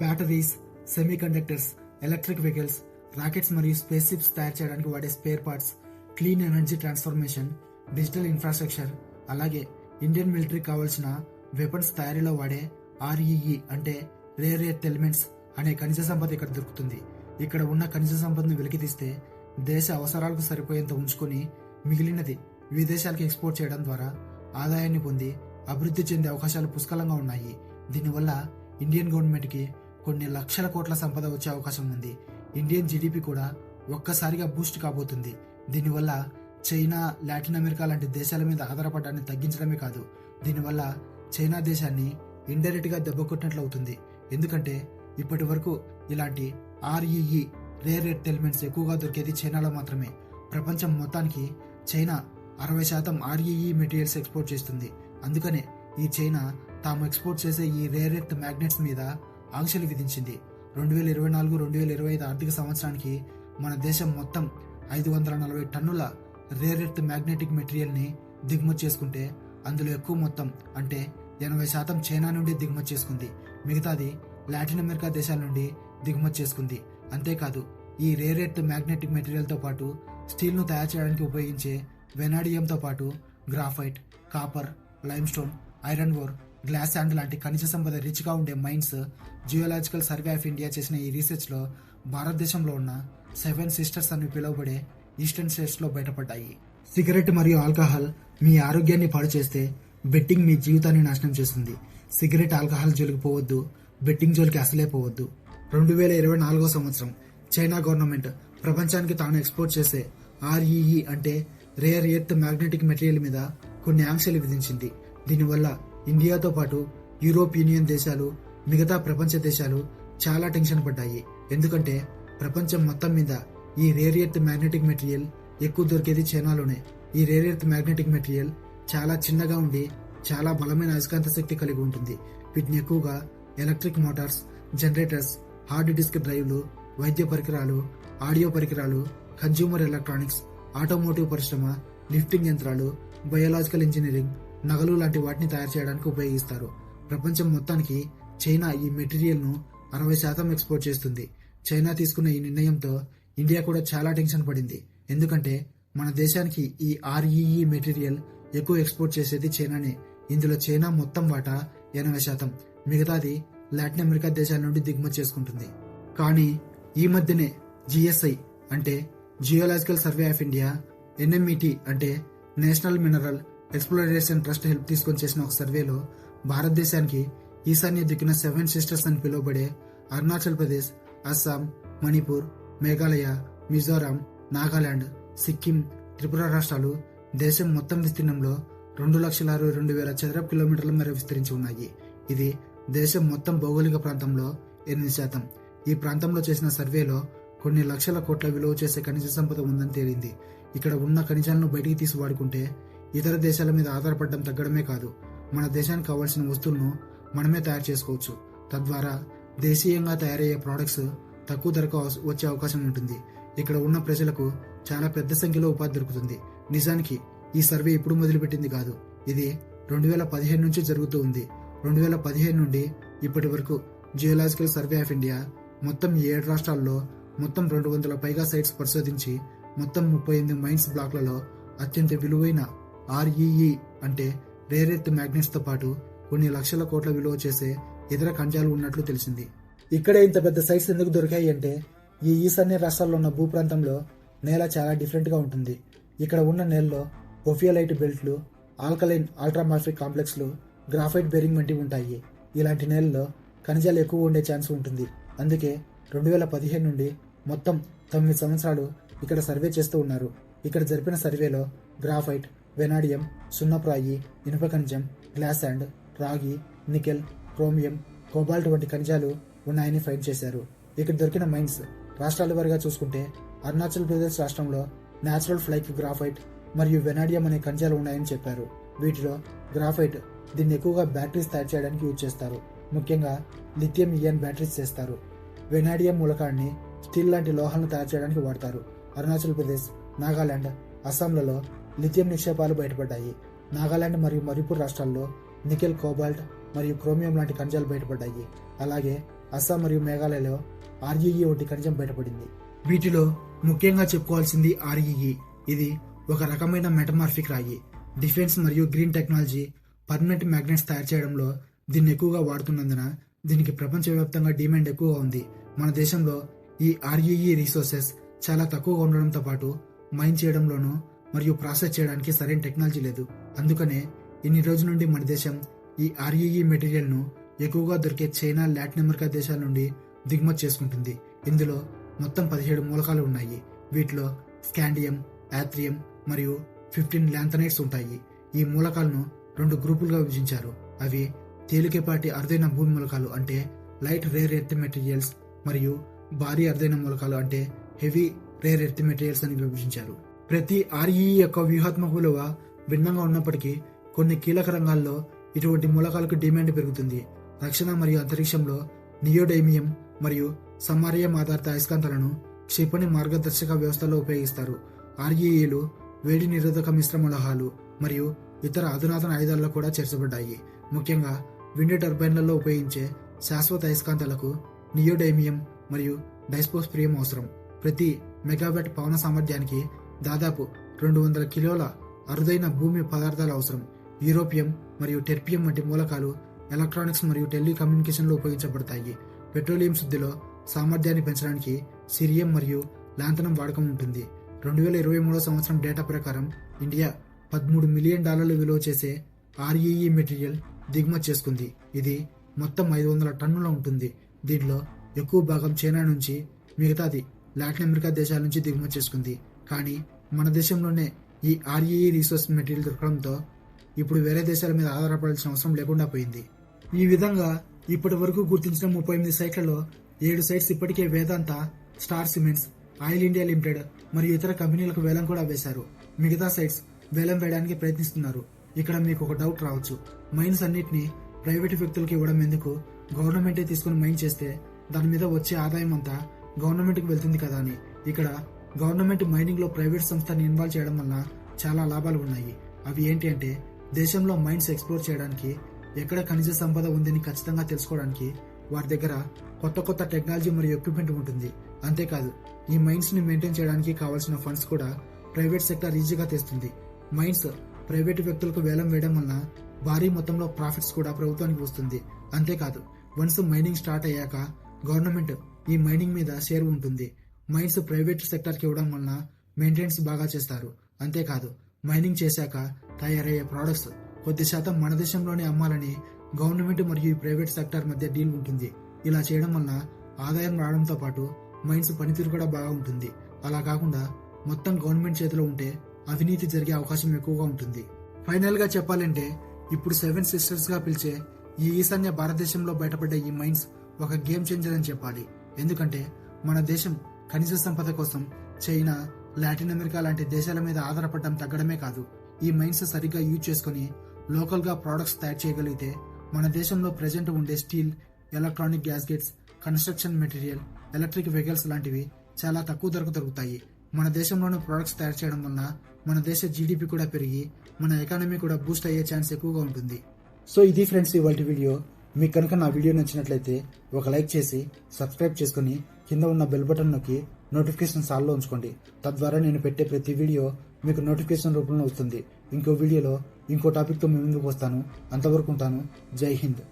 Batteries semiconductors electric vehicles rockets మరియు space ships తయారు చేయడానికి వాడే spare parts clean energy transformation digital infrastructure అలాగే ఇండియన్ మిలిటరీ కావాల్సిన వెపన్స్ తయారీలో వాడే ఆర్ఈఈ అంటే రేర్ ఎర్త్ ఎలిమెంట్స్ అనే ఖనిజ సంపద ఇక్కడ దొరుకుతుంది. ఇక్కడ ఉన్న ఖనిజ సంపదను వెలికితీస్తే దేశ అవసరాలకు సరిపోయేంత ఉంచుకొని మిగిలినది విదేశాలకు ఎక్స్పోర్ట్ చేయడం ద్వారా ఆదాయాన్ని పొంది అభివృద్ధి చెందే అవకాశాలు పుష్కలంగా ఉన్నాయి. దీనివల్ల ఇండియన్ గవర్నమెంట్కి కొన్ని లక్షల కోట్ల సంపద వచ్చే అవకాశం ఉంది. ఇండియన్ జీడిపి కూడా ఒక్కసారిగా బూస్ట్ కాబోతుంది. దీనివల్ల చైనా లాటిన్ అమెరికా లాంటి దేశాల మీద ఆధారపడడాన్ని తగ్గించడమే కాదు దీనివల్ల చైనా దేశాన్ని ఇండైరెక్ట్గా దెబ్బకొట్టినట్లు అవుతుంది. ఎందుకంటే ఇప్పటి వరకు ఇలాంటి ఆర్ఈఈ రేర్ ఎర్త్ ఎలిమెంట్స్ ఎక్కువగా దొరికేది చైనాలో మాత్రమే. ప్రపంచం మొత్తానికి చైనా అరవై శాతం ఆర్ఈఈ మెటీరియల్స్ ఎక్స్పోర్ట్ చేస్తుంది. అందుకనే ఈ చైనా తాము ఎక్స్పోర్ట్ చేసే ఈ రేర్ ఎర్త్ మ్యాగ్నెట్స్ మీద ఆంక్షలు విధించింది. రెండు వేల ఇరవై నాలుగు రెండు వేల ఇరవై ఐదు ఆర్థిక సంవత్సరానికి మన దేశం మొత్తం ఐదు వందల నలభై టన్నుల రేర్ ఎర్త్ మ్యాగ్నెటిక్ మెటీరియల్ని దిగుమతి చేసుకుంటే అందులో ఎక్కువ మొత్తం అంటే ఎనభై శాతం చైనా నుండి దిగుమతి చేసుకుంది. మిగతాది లాటిన్ అమెరికా దేశాల నుండి దిగుమతి చేసుకుంది. అంతేకాదు ఈ రేర్ ఎర్త్ మ్యాగ్నెటిక్ మెటీరియల్తో పాటు స్టీల్ను తయారు చేయడానికి ఉపయోగించే వెనాడియంతో పాటు graphite copper limestone iron ore glass and లాంటి ఖనిజ సంపద రిచ్గా ఉండే mines geological survey of India చేసిన ఈ రీసెర్చ్లో భారతదేశంలో ఉన్న సెవెన్ సిస్టర్స్ అని పిలువబడే ఈస్టర్న్ స్టేట్స్లో బయటపడ్డాయి. సిగరెట్ మరియు ఆల్కహాల్ మీ ఆరోగ్యాన్ని పాడు చేస్తే బెట్టింగ్ మీ జీవితాన్ని నాశనం చేస్తుంది. సిగరెట్ ఆల్కహాల్ జోలికి పోవద్దు. బెట్టింగ్ జోలికి అసలే పోవద్దు. రెండు వేల ఇరవై నాలుగో సంవత్సరం చైనా గవర్నమెంట్ ప్రపంచానికి తాను ఎక్స్పోర్ట్ చేసే ఆర్ఈఈ అంటే రేర్ ఎర్త్ మ్యాగ్నెటిక్ మెటీరియల్ మీద కొన్ని ఆంక్షలు విధించింది. దీనివల్ల ఇండియాతో పాటు యూరోప్ యూనియన్ దేశాలు మిగతా ప్రపంచ దేశాలు చాలా టెన్షన్ పడ్డాయి. ఎందుకంటే ప్రపంచం మొత్తం మీద ఈ రేర్ ఎర్త్ మ్యాగ్నెటిక్ మెటీరియల్ ఎక్కువ దొరికేది చైనాలోనే. ఈ రేర్ ఎర్త్ మ్యాగ్నెటిక్ మెటీరియల్ చాలా చిన్నగా ఉండి చాలా బలమైన అయస్కాంత శక్తి కలిగి ఉంటుంది. వీటిని ఎక్కువగా electric motors generators hard disk డ్రైవ్లు వైద్య పరికరాలు ఆడియో పరికరాలు కన్జ్యూమర్ ఎలక్ట్రానిక్స్ ఆటోమోటివ్ పరిశ్రమ లిఫ్టింగ్ యంత్రాలు బయోలాజికల్ ఇంజనీరింగ్ నగలు లాంటి వాటిని తయారు చేయడానికి ఉపయోగిస్తారు. ప్రపంచం మొత్తానికి చైనా ఈ మెటీరియల్ను అరవై శాతం ఎక్స్పోర్ట్ చేస్తుంది. చైనా తీసుకున్న ఈ నిర్ణయంతో ఇండియా కూడా చాలా టెన్షన్ పడింది. ఎందుకంటే మన దేశానికి ఈ ఆర్ఈఈ మెటీరియల్ ఎక్కువ ఎక్స్పోర్ట్ చేసేది చైనానే. ఇందులో చైనా మొత్తం వాటా ఎనభై శాతం. మిగతాది లాటిన్ అమెరికా దేశాల నుండి దిగుమతి చేసుకుంటుంది. కానీ ఈ మధ్యనే జిఎస్ఐ అంటే geological survey of India NMET అంటే national mineral exploration trust help తీసుకొని చేసిన ఒక సర్వేలో భారతదేశానికి ఈశాన్య దిక్కున సెవెన్ సిస్టర్స్ అని పిలువబడే అరుణాచల్ ప్రదేశ్ అస్సాం మణిపూర్ మేఘాలయ మిజోరాం నాగాలాండ్ సిక్కిం త్రిపుర రాష్ట్రాలు దేశం మొత్తం విస్తీర్ణంలో రెండు లక్షల అరవై రెండు వేల చదరపు కిలోమీటర్ల మేర విస్తరించి ఉన్నాయి. ఇది దేశం మొత్తం భౌగోళిక ప్రాంతంలో ఎనిమిది శాతం. ఈ ప్రాంతంలో చేసిన సర్వేలో కొన్ని లక్షల కోట్ల విలువ చేసే ఖనిజ సంపద ఉందని తేలింది. ఇక్కడ ఉన్న ఖనిజాలను బయటికి తీసి వాడుకుంటే ఇతర దేశాల మీద ఆధారపడడం తగ్గడమే కాదు మన దేశానికి కావాల్సిన వస్తువులను మనమే తయారు చేసుకోవచ్చు. తద్వారా దేశీయంగా తయారయ్యే ప్రోడక్ట్స్ తక్కువ ధరకు వచ్చే అవకాశం ఉంటుంది. ఇక్కడ ఉన్న ప్రజలకు చాలా పెద్ద సంఖ్యలో ఉపాధి దొరుకుతుంది. నిజానికి ఈ సర్వే ఇప్పుడు మొదలుపెట్టింది కాదు. ఇది రెండు వేల పదిహేను నుంచి జరుగుతూ ఉంది. రెండు వేల పదిహేను నుండి ఇప్పటి వరకు జియోలాజికల్ సర్వే ఆఫ్ ఇండియా మొత్తం ఈ ఏడు రాష్ట్రాల్లో మొత్తం రెండు వందల పైగా సైట్స్ పరిశోధించి మొత్తం ముప్పై ఎనిమిది మైన్స్ బ్లాక్లలో అత్యంత విలువైన ఆర్ఈఈ అంటే రేరెత్ ఎర్త్ మ్యాగ్నెట్స్తో పాటు కొన్ని లక్షల కోట్ల విలువ చేసే ఇతర ఖనిజాలు ఉన్నట్లు తెలిసింది. ఇక్కడే ఇంత పెద్ద సైట్స్ ఎందుకు దొరికాయి అంటే ఈ ఈశాన్య రాష్ట్రాల్లో ఉన్న భూప్రాంతంలో నేల చాలా డిఫరెంట్గా ఉంటుంది. ఇక్కడ ఉన్న నేలలో ఒఫియలైట్ బెల్ట్లు ఆల్కలైన్ ఆల్ట్రామార్ఫిక్ కాంప్లెక్స్లు గ్రాఫైట్ బెరింగ్ వంటివి ఉంటాయి. ఇలాంటి నేలలో ఖనిజాలు ఎక్కువ ఉండే ఛాన్స్ ఉంటుంది. అందుకే రెండు వేల పదిహేను నుండి మొత్తం తొమ్మిది సంవత్సరాలు ఇక్కడ సర్వే చేస్తూ ఉన్నారు. ఇక్కడ జరిపిన సర్వేలో గ్రాఫైట్ వెనాడియం సున్నప్రాయి ఇనుప ఖనిజం గ్లాస్ అండ్ రాగి నికెల్ క్రోమియం కోబాల్ట్ వంటి ఖనిజాలు ఉన్నాయని ఫైండ్ చేశారు. ఇక్కడ దొరికిన మైన్స్ రాష్ట్రాల వారిగా చూసుకుంటే అరుణాచల్ ప్రదేశ్ రాష్ట్రంలో నేచురల్ ఫ్లైక్ గ్రాఫైట్ మరియు వెనాడియం అనే ఖనిజాలు ఉన్నాయని చెప్పారు. వీటిలో గ్రాఫైట్ దీన్ని ఎక్కువగా బ్యాటరీస్ తయారు చేయడానికి యూజ్ చేస్తారు. ముఖ్యంగా లిథియం ఇయన్ బ్యాటరీస్ చేస్తారు. వెనాడియం మూలకాన్ని స్టీల్ లాంటి లోహాలను తయారు చేయడానికి వాడతారు. అరుణాచల్ ప్రదేశ్ నాగాలాండ్ అస్సాంలలో లిథియం నిక్షేపాలు బయటపడ్డాయి. నాగాలాండ్ మరియు మణిపూర్ రాష్ట్రాల్లో నికెల్ కోబాల్ట్ మరియు క్రోమియం లాంటి ఖనిజాలు బయటపడ్డాయి. అలాగే అస్సాం మరియు మేఘాలయలో ఆర్ఈఈ వంటి ఖనిజం బయటపడింది. వీటిలో ముఖ్యంగా చెప్పుకోవాల్సింది ఆర్ఈఈ. ఇది ఒక రకమైన మెటమార్ఫిక్ రాయి. డిఫెన్స్ మరియు గ్రీన్ టెక్నాలజీ పర్మనెంట్ మ్యాగ్నెట్స్ తయారు చేయడంలో దీన్ని ఎక్కువగా వాడుతున్నందున దీనికి ప్రపంచవ్యాప్తంగా డిమాండ్ ఎక్కువగా ఉంది. మన దేశంలో ఈ ఆర్ఈఈ రీసోర్సెస్ చాలా తక్కువగా ఉండడంతో పాటు మైన్ చేయడంలోనూ మరియు ప్రాసెస్ చేయడానికి సరైన టెక్నాలజీ లేదు. అందుకనే ఇన్ని రోజుల నుండి మన దేశం ఈ ఆర్ఈఈ మెటీరియల్ను ఎక్కువగా దొరికే చైనా లాటిన్ అమెరికా దేశాల నుండి దిగుమతి చేసుకుంటుంది. ఇందులో మొత్తం పదిహేడు మూలకాలు ఉన్నాయి. వీటిలో స్కాండియం యాత్రియం మరియు ఫిఫ్టీన్ ల్యాంథనైట్స్ ఉంటాయి. ఈ మూలకాలను రెండు గ్రూపులుగా విభజించారు. అవి తేలికపాటి అరుదైన భూమి మూలకాలు అంటే లైట్ రేర్ ఎర్త్ మెటీరియల్స్ మరియు భారీ అరుదైన మూలకాలు అంటే హెవీ రేర్ ఎర్త్ మెటీరియల్స్ అని విభజించారు. ప్రతి ఆర్ఈఈ యొక్క వ్యూహాత్మక విలువ భిన్నంగా ఉన్నప్పటికీ కొన్ని కీలక రంగాల్లో ఇటువంటి మూలకాలకు డిమాండ్ పెరుగుతుంది. రక్షణ మరియు అంతరిక్షంలో నియోడైమియం మరియు సమారియం ఆధారిత అయస్కాంతాలను క్షిపణి మార్గదర్శక వ్యవస్థలో ఉపయోగిస్తారు. ఆర్ఈఈలు వేడి నిరోధక మిశ్రమ లోహాలు మరియు ఇతర అధునాతన ఆయుధాల్లో కూడా చేర్చబడ్డాయి. ముఖ్యంగా విండ్ టర్బైన్లలో ఉపయోగించే శాశ్వత అయస్కాంతాలకు నియోడైమియం మరియు డైస్పోస్ప్రియం అవసరం. ప్రతి మెగావాట్ పవన సామర్థ్యానికి దాదాపు రెండు వందల కిలోల అరుదైన భూమి పదార్థాలు అవసరం. యూరోపియం మరియు టెర్పియం వంటి మూలకాలు ఎలక్ట్రానిక్స్ మరియు టెలికమ్యూనికేషన్లో ఉపయోగించబడతాయి. పెట్రోలియం శుద్ధిలో సామర్థ్యాన్ని పెంచడానికి సిరియం మరియు లాంతనం వాడకం ఉంటుంది. రెండు వేల ఇరవై మూడో సంవత్సరం డేటా ప్రకారం ఇండియా పదమూడు మిలియన్ డాలర్లు విలువ చేసే ఆర్ఈఈ మెటీరియల్ దిగుమతి చేసుకుంది. ఇది మొత్తం ఐదు వందల టన్నుల ఉంటుంది. దీనిలో ఎక్కువ భాగం చైనా నుంచి మిగతాది లాటిన్ అమెరికా దేశాల నుంచి దిగుమతి చేసుకుంది. కానీ మన దేశంలోనే ఈ ఆర్ఈఈ రీసోర్స్ మెటీరియల్ దొరకడంతో ఇప్పుడు వేరే దేశాల మీద ఆధారపడాల్సిన అవసరం లేకుండా పోయింది. ఈ విధంగా ఇప్పటి వరకు గుర్తించిన ముప్పై ఎనిమిది సైట్లలో ఏడు సైట్స్ ఇప్పటికే Vedanta star cements oil India limited మరియు ఇతర కంపెనీలకు వేలం కూడా వేశారు. మిగతా సైట్స్ వేలం వేయడానికి ప్రయత్నిస్తున్నారు. ఇక్కడ మీకు ఒక డౌట్ రావచ్చు. మైన్స్ అన్నిటిని ప్రైవేటు వ్యక్తులకు ఇవ్వడం ఎందుకు? గవర్నమెంటే తీసుకుని మైన్ చేస్తే దాని మీద వచ్చే ఆదాయం అంతా గవర్నమెంట్కి వెళ్తుంది కదా అని. ఇక్కడ గవర్నమెంట్ మైనింగ్లో ప్రైవేట్ సంస్థని ఇన్వాల్వ్ చేయడం వల్ల చాలా లాభాలు ఉన్నాయి. అవి ఏంటి అంటే దేశంలో మైన్స్ ఎక్స్ప్లోర్ చేయడానికి ఎక్కడ ఖనిజ సంపద ఉందని ఖచ్చితంగా తెలుసుకోవడానికి వారి దగ్గర కొత్త కొత్త టెక్నాలజీ మరియు ఎక్విప్మెంట్ ఉంటుంది. అంతేకాదు ఈ మైన్స్ని మెయింటైన్ చేయడానికి కావాల్సిన ఫండ్స్ కూడా ప్రైవేట్ సెక్టర్ ఈజీగా తెస్తుంది. మైన్స్ ప్రైవేట్ వ్యక్తులకు వేలం వేయడం వలన భారీ మొత్తంలో ప్రాఫిట్స్ కూడా ప్రభుత్వానికి వస్తుంది. అంతేకాదు వన్స్ మైనింగ్ స్టార్ట్ అయ్యాక గవర్నమెంట్ ఈ మైనింగ్ మీద షేర్ ఉంటుంది. మైన్స్ ప్రైవేట్ సెక్టర్కి ఇవ్వడం వలన మెయింటెనెన్స్ బాగా చేస్తారు. అంతేకాదు మైనింగ్ చేశాక తయారయ్యే ప్రోడక్ట్స్ కొద్ది శాతం మన దేశంలోనే అమ్మాలని గవర్నమెంట్ మరియు ప్రైవేట్ సెక్టర్ మధ్య డీల్ ఉంటుంది. ఇలా చేయడం వలన ఆదాయం రావడంతో పాటు మైన్స్ పనితీరు కూడా బాగా ఉంటుంది. అలా కాకుండా మొత్తం గవర్నమెంట్ చేతిలో ఉంటే అవినీతి జరిగే అవకాశం ఎక్కువగా ఉంటుంది. ఫైనల్గా చెప్పాలంటే ఇప్పుడు సెవెన్ సిస్టర్స్గా పిలిచే ఈ ఈశాన్య భారతదేశంలో బయటపడ్డ ఈ మైన్స్ ఒక గేమ్ చేంజర్ అని చెప్పాలి. ఎందుకంటే మన దేశం ఖనిజ సంపద కోసం చైనా లాటిన్ అమెరికా లాంటి దేశాల మీద ఆధారపడడం తగ్గడమే కాదు. ఈ మైన్స్ సరిగ్గా యూజ్ చేసుకుని లోకల్గా ప్రొడక్ట్స్ తయారు చేయగలిగితే మన దేశంలో ప్రజెంట్ ఉండే steel electronic gadgets construction material electric vehicles లాంటివి చాలా తక్కువ ధరకు దొరుకుతాయి. మన దేశంలోని ప్రొడక్ట్స్ తయారు చేయడం వలన మన దేశ జీడిపి కూడా పెరిగి మన ఎకానమీ కూడా బూస్ట్ అయ్యే ఛాన్స్ ఎక్కువగా ఉంటుంది. సో ఇది ఫ్రెండ్స్ ఇవాళ వీడియో. మీకు కనుక నా వీడియో నచ్చినట్లయితే ఒక లైక్ చేసి సబ్స్క్రైబ్ చేసుకుని కింద ఉన్న బెల్ బటన్ నొక్కి నోటిఫికేషన్ సాల్లో ఉంచుకోండి. తద్వారా నేను పెట్టే ప్రతి వీడియో మీకు నోటిఫికేషన్ రూపంలో వస్తుంది. ఇంకో వీడియోలో ఇంకో టాపిక్తో మీ ముందుకు వస్తాను. అంతవరకు ఉంటాను. జై హింద్.